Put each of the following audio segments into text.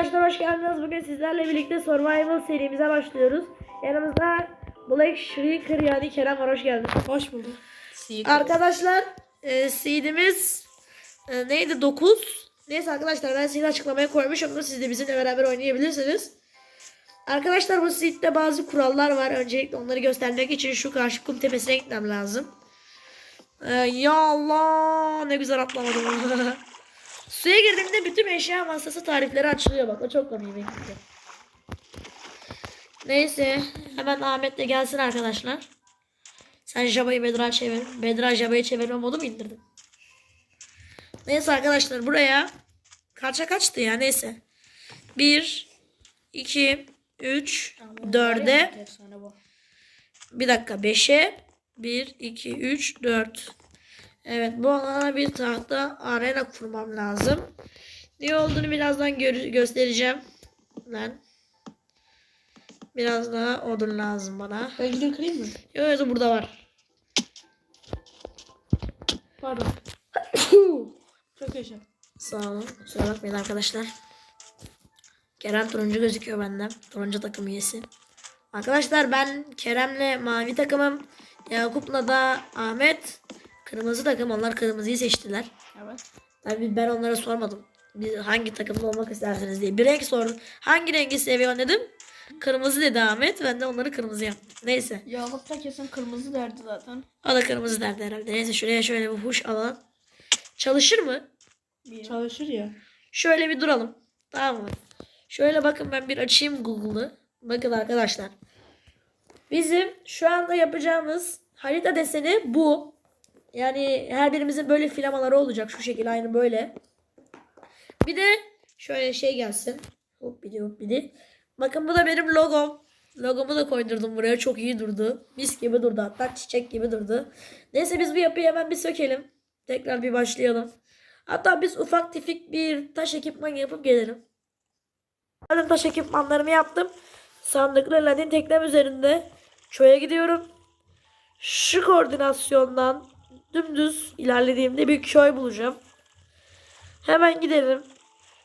Arkadaşlar hoş geldiniz. Bugün sizlerle birlikte Survival serimize başlıyoruz. Yanımızda Black Shrieker yani Kerem var. Hoş geldin. Hoş bulduk. Arkadaşlar e, seedimiz e, neydi? 9. Neyse arkadaşlar ben seed açıklamaya koymuşum siz de bizimle beraber oynayabilirsiniz. Arkadaşlar bu seedde bazı kurallar var. Öncelikle onları göstermek için şu karşı kum tepesine gitmem lazım. E, ya Allah ne güzel atlamadım. Suya girdiğimde bütün eşya masası tarifleri açılıyor bak. O çok komik. Neyse hemen Ahmet de gelsin arkadaşlar. Sen Java'yı Bedra çevir. Bedra Java'yı çevirme modu mu indirdin? Neyse arkadaşlar buraya kaça kaçtı ya neyse. 1 2 3 4'e bir dakika 5'e 1 2 3 4 Evet bu alana bir tahta arena kurmam lazım. Ne olduğunu birazdan gör- göstereceğim. Ben biraz daha odun lazım bana. Ben gideyim kırayım mı? Yok yok burada var. Pardon. Çok yaşa. Sağ olun. Kusura bakmayın arkadaşlar. Kerem turuncu gözüküyor benden. Turuncu takım üyesi. Arkadaşlar ben Kerem'le mavi takımım. Yakup'la da Ahmet kırmızı takım. Onlar kırmızıyı seçtiler. Evet. Tabii ben onlara sormadım. Bir, hangi takımda olmak istersiniz diye. Bir renk sordum. Hangi rengi seviyorsun dedim. Kırmızı dedi Ahmet. Ben de onları kırmızı yaptım. Neyse. Yakup da kesin kırmızı derdi zaten. O da kırmızı derdi herhalde. Neyse şuraya şöyle bir huş alalım. Çalışır mı? Çalışır ya. Şöyle bir duralım. Tamam mı? Şöyle bakın ben bir açayım Google'ı. Bakın arkadaşlar. Bizim şu anda yapacağımız harita deseni bu. Yani her birimizin böyle filamaları olacak. Şu şekilde aynı böyle. Bir de şöyle şey gelsin. Hop bidi hop bidi. Bakın bu da benim logom. Logomu da koydurdum buraya. Çok iyi durdu. Mis gibi durdu hatta çiçek gibi durdu. Neyse biz bu yapıyı hemen bir sökelim. Tekrar bir başlayalım. Hatta biz ufak tefik bir taş ekipman yapıp gelelim. Ben taş ekipmanlarımı yaptım. Sandıklı ladin teknem üzerinde köye gidiyorum. Şu koordinasyondan dümdüz ilerlediğimde bir köy bulacağım. Hemen gidelim.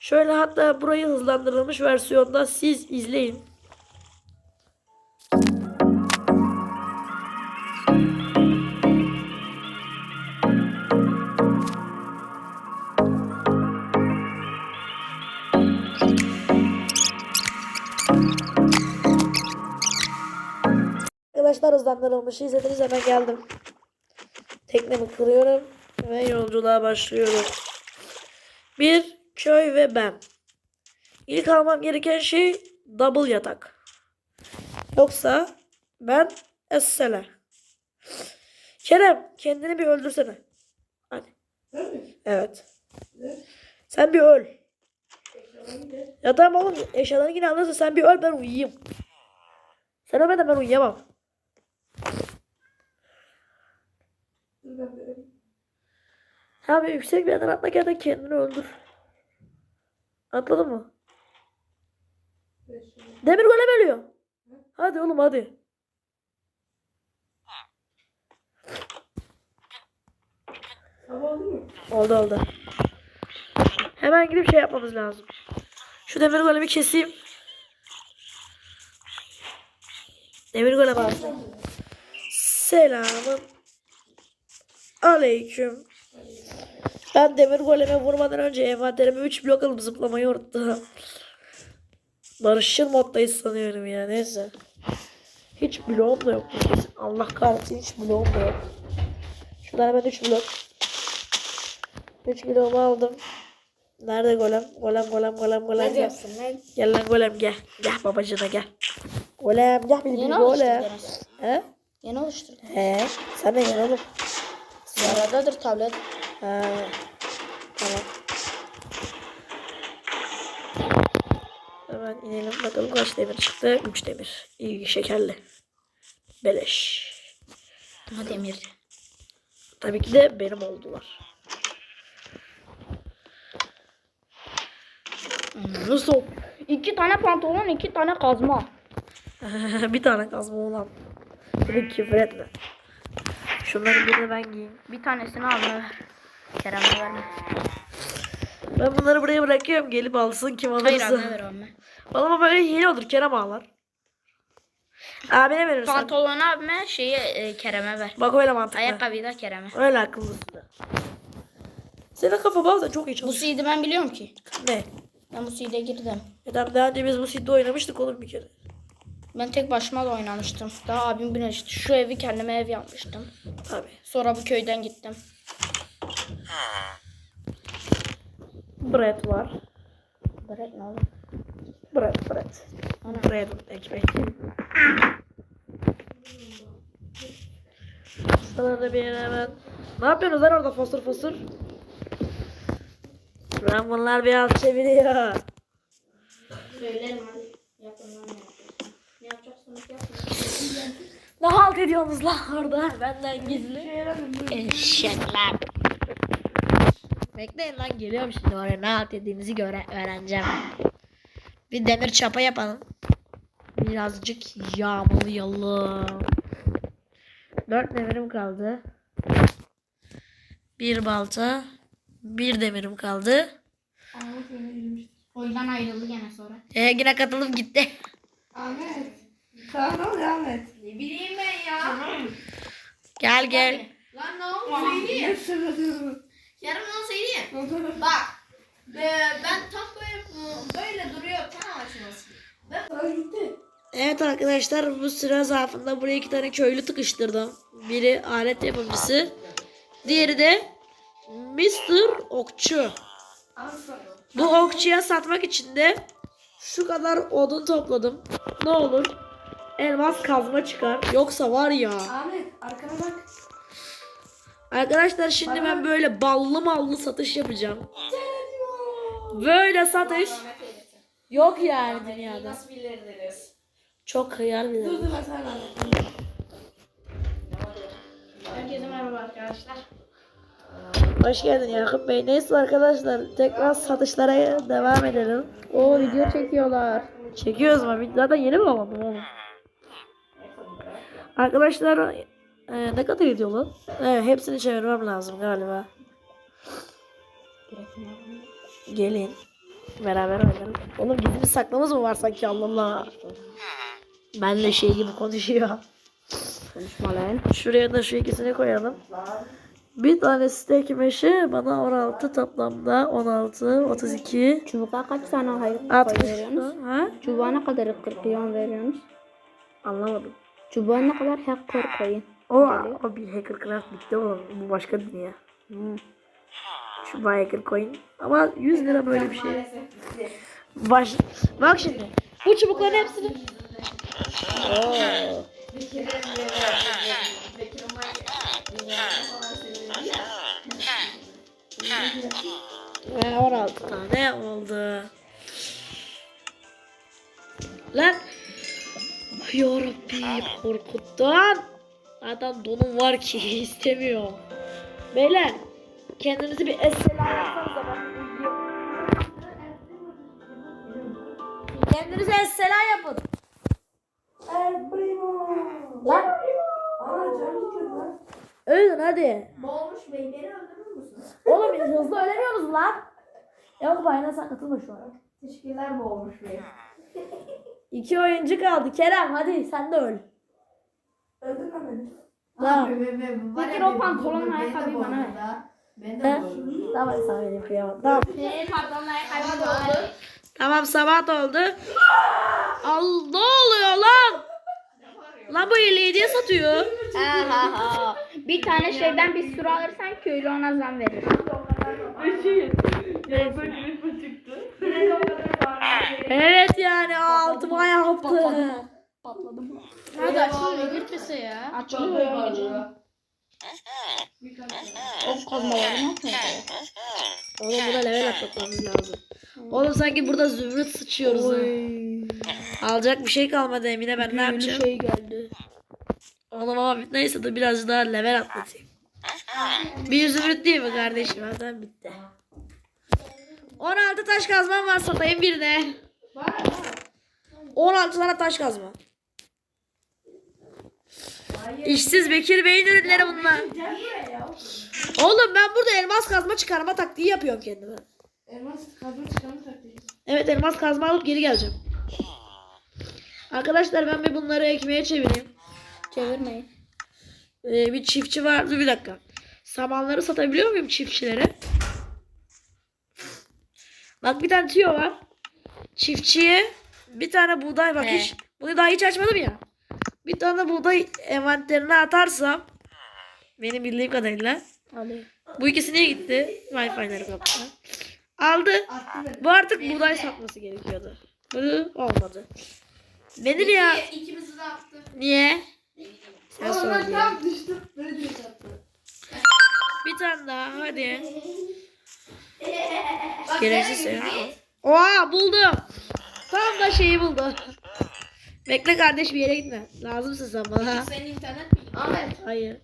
Şöyle hatta burayı hızlandırılmış versiyonda siz izleyin. Arkadaşlar hızlandırılmış izlediniz hemen geldim. Teknemi kırıyorum ve yolculuğa başlıyorum. Bir köy ve ben. İlk almam gereken şey double yatak. Yoksa ben essele. Kerem kendini bir öldürsene. Hadi. Evet. Sen bir öl. Ya tamam oğlum eşyalarını yine alırsın sen bir öl ben uyuyayım. Sen ölmeden ben uyuyamam. Abi yüksek bir yerden ya da kendini öldür. Atladın mı? Demir golem ölüyor. Hadi oğlum hadi. Oldu oldu. Hemen gidip şey yapmamız lazım. Şu demir golemi keseyim. Demir golem alsın. Selamın aleyküm. Ben demir goleme vurmadan önce envanterime 3 blok alıp zıplamayı unuttum. Barışçıl moddayız sanıyorum ya neyse. Hiç bloğum da yok. Allah kahretsin hiç bloğum da yok. Şuradan hemen 3 blok. 3 bloğumu aldım. Nerede golem? Golem golem golem golem gel. lan? Gel lan golem gel. Gel babacığına gel. Golem gel bir bir Yeni golem. oluşturdunuz. He? Yeni oluşturdum. He. Sen de gel oğlum. Aradadır tablet. Ha. Tamam. Hemen inelim bakalım kaç demir çıktı. 3 demir. İyi şekerli. Beleş. Ama demir. Tabii ki de benim oldular. Nasıl? İki tane pantolon, iki tane kazma. bir tane kazma olan. Bunu küfür etme. Şunları birini ben giyeyim. Bir tanesini al ver. Kerem'e verme. Ben bunları buraya bırakıyorum. Gelip alsın kim Hayır alırsa. anne ver anne. Bana böyle hile olur. Kerem ağlar. Abine verirsen. Pantolonu abime şeyi e, Kerem'e ver. Bak öyle mantıklı. Ayakkabıyı da Kerem'e. Öyle akıllısın. Senin kafa bazen çok iyi Bu çalışıyor. seed'i ben biliyorum ki. Ne? Ben bu seed'e girdim. Neden daha önce biz bu sidde oynamıştık oğlum bir kere. Ben tek başıma da oynamıştım. Daha abim güneşti. Şu evi kendime ev yapmıştım. Tabii. Sonra bu köyden gittim. Bread var. Bırak ne oğlum? Bread, bread. Ana. Bread, ekmek. Sana da bir hemen. Ne yapıyorsunuz lan orada fosur fosur? Ben bunlar biraz çeviriyor. Söylerim hadi. Yapın lan Ne halt ediyorsunuz lan orada benden gizli? Eşekler. Bekleyin lan geliyorum şimdi oraya ne halt ettiğinizi göre öğreneceğim. Bir demir çapa yapalım. Birazcık yağmalayalım. Dört demirim kaldı. Bir balta. Bir demirim kaldı. Oyundan ayrıldı gene sonra. Ee, yine katılıp gitti. Ahmet. Ne oluyor Ahmet? Ne bileyim ben ya. Gel gel. Lan ne oldu söyleyeyim. Ne söylüyorsun? Yarın onu söyleyeyim. Bak. e, ben tam böyle böyle duruyor tam açması. Sana gitti. Evet arkadaşlar bu süre zarfında buraya iki tane köylü tıkıştırdım. Biri alet yapımcısı. Diğeri de Mr. Okçu. Bu okçuya satmak için de şu kadar odun topladım. Ne olur elmas kazma çıkar. Yoksa var ya. Ahmet arkana bak. Arkadaşlar şimdi ben böyle ballı mallı satış yapacağım. Böyle satış yok yani dünyada. Çok Dur dur sana anlatayım. Herkese merhaba arkadaşlar. Hoş geldin Yakup Bey. Neyse arkadaşlar tekrar satışlara devam edelim. O video çekiyorlar. Çekiyoruz mu? Zaten yeni mi olmadı oğlum? Arkadaşlar e, ne kadar ediyor lan? Evet, hepsini çevirmem lazım galiba. Gelin. Beraber oynayalım. Oğlum gizli bir saklımız mı var sanki Allah Allah. Benle şey gibi konuşuyor. Konuşma lan. Şuraya da şu ikisini koyalım. Bir tane steak meşe bana 16 toplamda 16, 32, Çubuğa kaç tane hayır 60. veriyorsunuz? Ha? Çubuğa ne kadar 40 milyon veriyorsunuz? Anlamadım. Çubuğa kadar hak kır koyun. O, o bir hacker craft bitti oğlum. Bu başka dünya. Şu bay hacker coin. Ama 100 lira böyle bir şey. Baş... Bak şimdi. Bu çubukların hepsini. Oo. Ve 16 tane oldu. Lan. Yarabbim korkuttun. Zaten donum var ki istemiyor. Beyler kendinizi bir uyuyayım. Kendinize esela yapın. El primo. Lan canım ölün hadi. Boğulmuş bey beni öldürür müsün? Oğlum hızlı ölemiyoruz lan. Yok bayana sen katılma şu an. Teşekkürler boğulmuş bey. İki oyuncu kaldı. Kerem hadi sen de öl. Öldürme beni. Tamam. Peki o pantolonun ayakkabıyı bana ver. Ben de boğuldum. Tamam sana vereyim kıyamam. Tamam. Senin pantolonun ayakkabıyı. Tamam sabah da oldu. Al ne oluyor lan? Lan bu iyiliği diye satıyor. Bir tane şeyden bir sürü alırsan köylü ona zam verir. Evet yani altıma yaptı. Hadi açılmıyor gürtüsü ya. Açılmıyor. Of kazmaları ne? Oğlum buna level atlatmamız lazım. Oğlum sanki burada zümrüt sıçıyoruz ha. Alacak bir şey kalmadı Emine ben ne yapacağım? şey geldi. Oğlum ama neyse de biraz daha level atlatayım. Bir zümrüt değil mi kardeşim? Zaten bitti. 16 taş kazmam var satayım birine. 16 tane taş kazma. İşsiz Bekir Bey'in ürünleri bunlar. Oğlum ben burada elmas kazma çıkarma taktiği yapıyorum kendime. Elmas kazma çıkanı taktiği. Evet elmas kazma alıp geri geleceğim. Arkadaşlar ben bir bunları ekmeğe çevireyim. Çevirmeyin. Ee, bir çiftçi vardı bir dakika. Samanları satabiliyor muyum çiftçilere? Bak bir tane tüyo var. Çiftçiye bir tane buğday bak He. hiç bunu daha hiç açmadım ya. Bir tane buğday envanterine atarsam benim bildiğim kadarıyla Alayım. bu ikisi niye gitti? Wi-Fi'leri kapattı. Aldı. Bu artık buğday satması gerekiyordu. Bu olmadı. Nedir ya? İki- İkimizi de attı. Niye? Sen sor ben diye. tam düştüm. Böyle attı. Bir tane daha hadi. Ya. gitti? Oha buldum. Tam da şeyi buldu. Bekle kardeş bir yere gitme. Lazımsın sen bana. Senin internet mi? Ahmet. Hayır.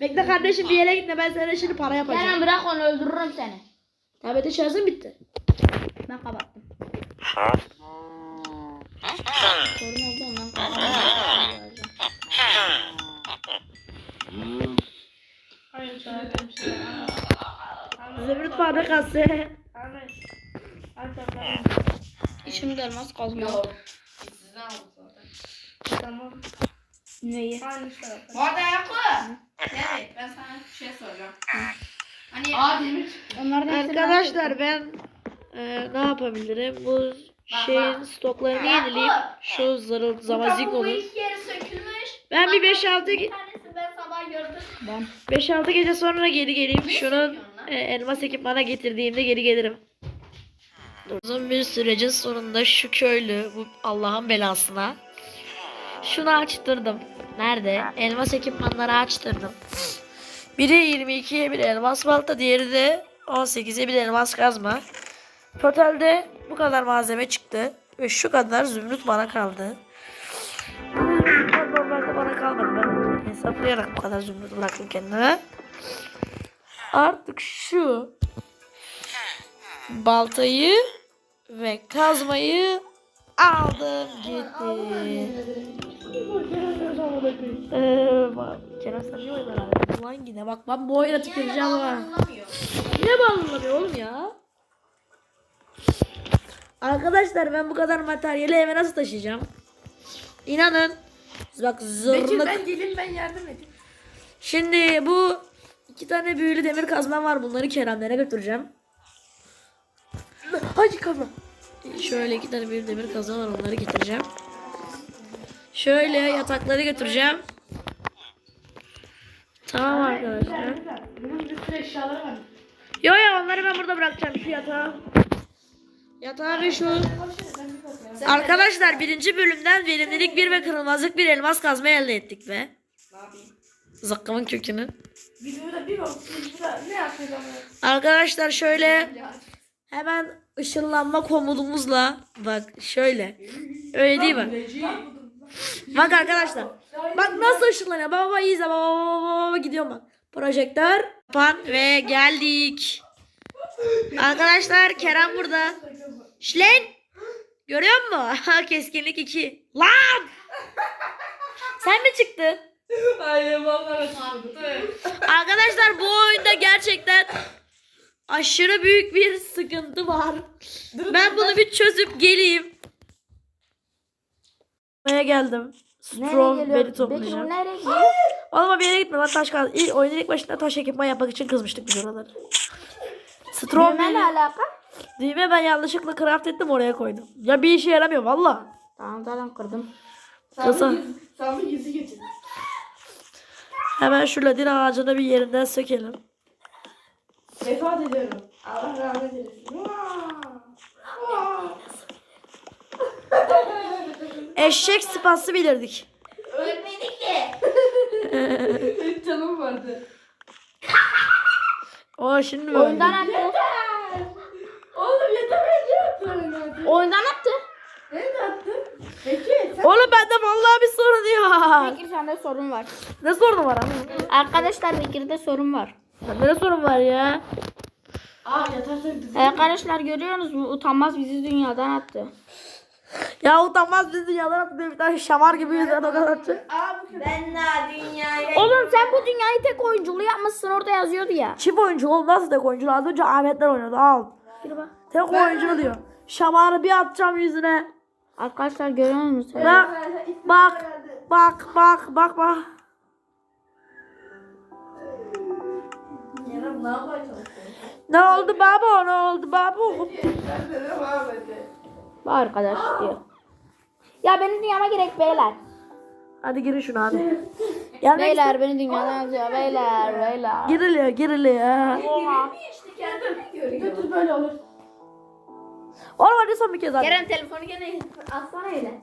Bekle kardeşim bir yere gitme. Ben sana şimdi para yapacağım. Kerem bırak onu öldürürüm seni. Tabletin şarjın bitti. Ben kapattım. Sorun oldu ondan kapattım. Hayır. Zümrüt fabrikası. Şimdi elmas zaten. Tamam. Neyi? Şey. Bu arada Yakup. Evet ben sana bir şey soracağım. Hani Aa demir. Arkadaşlar ben e, ne yapabilirim? Bu şeyin stoklarını yenileyip şu zarıl zamazik olur. iki yeri sökülmüş. Ben bir 5-6 Bir ge- tanesi ben sabah gördüm. Ben. 5-6 gece sonra geri geleyim. Şunun? E, elmas ekipmana getirdiğimde geri gelirim. Uzun bir sürecin sonunda şu köylü bu Allah'ın belasına şunu açtırdım. Nerede? Elmas ekipmanları açtırdım. Biri 22'ye bir elmas balta, diğeri de 18'e bir elmas kazma. Totalde bu kadar malzeme çıktı. Ve şu kadar zümrüt bana kaldı. Normalde bana kalmadı. Ben hesaplayarak bu kadar zümrüt bıraktım kendime. Artık şu baltayı ve kazmayı aldım gitti. Ee, Kerem sen niye abi? Ulan yine bak ben bu oyuna tüküreceğim ha. Niye bağlanamıyor oğlum ya? Arkadaşlar ben bu kadar materyali eve nasıl taşıyacağım? İnanın. Bak Bekir zırnık. ben gelin ben yardım edeyim. Şimdi bu iki tane büyülü demir kazmam var. Bunları Keremlere götüreceğim. Hadi kazma. Şöyle iki tane büyülü demir kazma var. Onları getireceğim. Şöyle yatakları götüreceğim. Tamam arkadaşlar. Bunun bir sürü eşyaları var. Yo yo onları ben burada bırakacağım şu yatağı. Yatağı ve şu. Arkadaşlar birinci bölümden verimlilik bir ve kırılmazlık bir elmas kazma elde ettik be. Ne yapayım? Zıkkımın kökünü. Videoda bir bak. Videoda ne yapacağım? Arkadaşlar şöyle hemen ışınlanma komudumuzla bak şöyle. Öyle değil mi? Bak arkadaşlar. Bak nasıl ışınlanıyor. Baba baba izle. Baba baba baba, baba gidiyorum bak. Projektör. Pan ve geldik. Arkadaşlar Kerem burada. Şlen. Görüyor musun? Keskinlik 2. Lan! Sen mi çıktın? Vallahi. Arkadaşlar bu oyunda gerçekten aşırı büyük bir sıkıntı var. Ben bunu bir çözüp geleyim. Buraya geldim. Strawberry toplayacağım. nereye gidiyor? Oğlum bir yere gitme lan taş kaldı. İlk, oyunun ilk başında taş ekipman yapmak için kızmıştık biz oraları. Strawberry. ne alaka? Düğme ben yanlışlıkla craft ettim oraya koydum. Ya bir işe yaramıyor valla. Tamam zaten kırdım. Kasa. Sami yüzü getir. Hemen şu ladin ağacını bir yerinden sökelim. Vefat ediyorum. Allah rahmet eylesin. Eşek sıpası bilirdik. Ölmedik ki. Benim canım vardı. O şimdi mi Oyundan öldü? attı. Oğlum yetemeyeceğim. Oynadı. Oyundan attı. Ne de attı? Peki sen Oğlum bende vallahi bir sorun yok. Bekir sende sorun var. Ne sorunu var ama? Arkadaşlar Bekir'de sorun var. Bende ne sorun var ya? Aa bizi. Arkadaşlar görüyorsunuz mu? Utanmaz bizi dünyadan attı. Ya utanmaz biz dünyadan atlıyor bir tane şamar gibi yüzden o kadar çok. Ben daha dünyaya Oğlum sen bu dünyayı tek oyunculu yapmışsın orada yazıyordu ya. Çift oyuncu oğlum nasıl tek oyuncu? Az önce Ahmetler oynadı al. Gir bak. Tek oyuncu diyor. Şamarı bir atacağım yüzüne. Arkadaşlar görüyor musunuz? Bak bak bak bak bak bak. Ne oldu baba ne oldu baba? Bu arkadaş diyor. Ya benim dünyama gerek beyler. Hadi girin şuna hadi. Gelmek Beyler beni dünyadan yazıyor. Beyler beyler. Giriliyor giriliyor. işte kendimi görüyor. Götür böyle olur. Oğlum hadi son bir kez hadi. Kerem telefonu gene atsana öyle.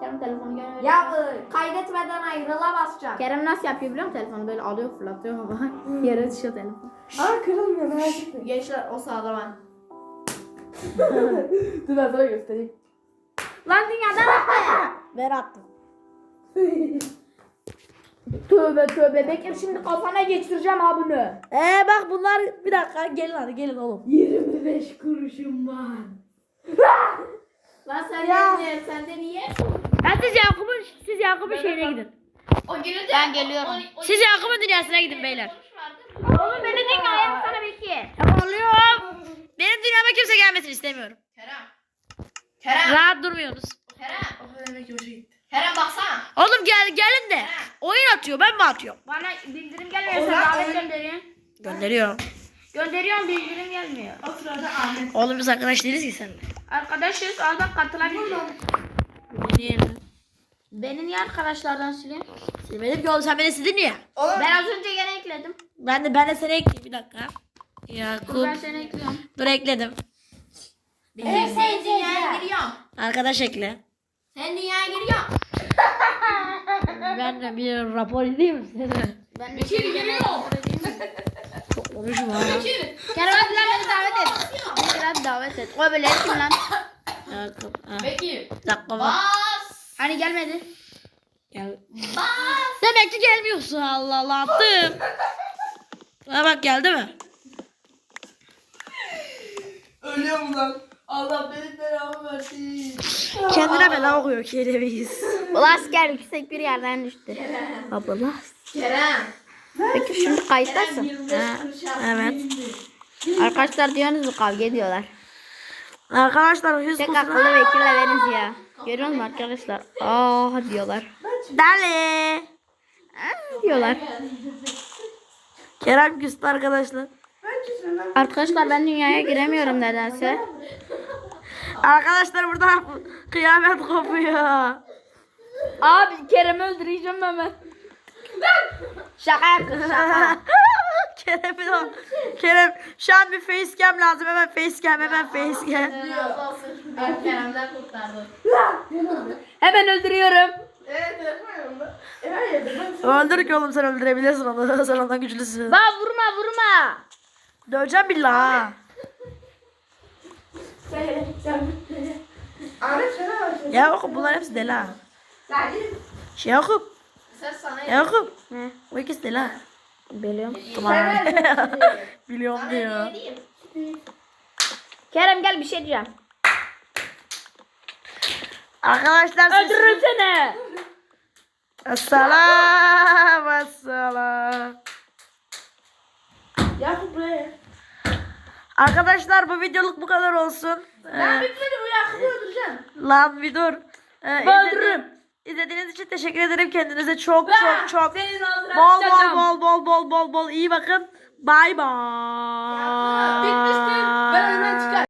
Kerem telefonu gene öyle. Ya bu kaydetmeden ayrıla basacağım. Kerem nasıl yapıyor biliyor musun? Telefonu böyle alıyor fırlatıyor ama yere düşüyor telefon. Aa kırılmıyor merak etme. Gençler o sağda ben. Dur ben sana göstereyim. Lan dünyadan attı. Ver attım. Tövbe tövbe Bekir şimdi kafana geçireceğim ha bunu. Ee bak bunlar bir dakika gelin hadi gelin oğlum. 25 kuruşum var. Lan sen Ya. de sen de niye? Ha, siz Yakup'un siz Yakup'un şeyine gidin. O günü de Ben geliyorum. Siz Yakup'un dünyasına gidin beyler. Oğlum beni dünyaya yapsana Bekir. Yapalım. Benim dünyama kimse gelmesin istemiyorum. Kerem. Kerem. Rahat durmuyorsunuz. Kerem. Oh demek ki hoşa gitti. Kerem baksana. Oğlum gel gelin de. Oyun atıyor ben mi atıyorum? Bana bildirim gelmiyor. Sen davet gönderiyorsun. Gönderiyorum. Gönderiyorum bildirim gelmiyor. O sırada Ahmet. Oğlum biz arkadaş değiliz ki seninle. Arkadaşız al bak katılabilirim. Diyelim. Beni niye arkadaşlardan sileyim? Silmedim ki oğlum sen beni sildin ya. Ben az önce gene ekledim. Ben de ben de seni ekleyeyim bir dakika. Dur Yakup. ben seni ekliyorum. Dur ekledim. Evet sen dünyaya giriyorsun. Arkadaş ekle. Sen dünyaya giriyorsun. Ben de bir rapor edeyim mi size? Ben Bekir giriyor. Çok konuşma. ha. Kerem hadi lan beni davet et. Bekir hadi davet et. O böyle kim lan? Bekir. Dakika bak. Bas. Hani gelmedi? Gel. Bas. Demek ki gelmiyorsun Allah Allah attım. Ha bak geldi mi? Ölüyorum lan. Allah benim belamı versin. Kendine bela okuyor kereviz. Bu asker yüksek bir yerden düştü. Abla. Kerem. Peki şimdi kayıttasın. 25 kuruş Evet. Arkadaşlar diyorsunuz kavga ediyorlar. Arkadaşlar yüz Tek akıllı Bekir'le beniz ya. Görüyor musun arkadaşlar? Aa diyorlar. Dale. Aa, diyorlar. Kerem küstü arkadaşlar. Arkadaşlar ben dünyaya giremiyorum nedense. Arkadaşlar burada kıyamet kopuyor. Abi Kerem'i öldüreceğim hemen. Şaka yaptım şaka. Kerem'in o. Kerem şu an bir facecam lazım. Hemen facecam hemen facecam. Ben Kerem'den kurtardım. Hemen öldürüyorum. E Öldür ki oğlum sen öldürebilirsin onu. Sen ondan güçlüsün. Bak vurma vurma. Döveceğim başladı. Ya Yakup bunlar hepsi deli ha. Şey Yakup. Yakup. Ne? Bu ikisi deli ha. Biliyorum. Tamam. Biliyorum diyor. Kerem gel bir şey diyeceğim. Arkadaşlar siz... Öldürürüm seni. Assalam. Assalam. Yakup buraya. Arkadaşlar bu videoluk bu kadar olsun. Ee, Bitmedi bu Yakup'u öldüreceğim. lan bir dur. Ee, Ben öldürürüm. İzlediğiniz için teşekkür ederim. Kendinize çok çok çok ağzına bol bol bol bol bol bol bol iyi bakın. Bay bay. Bitmiştir. Ben ölmem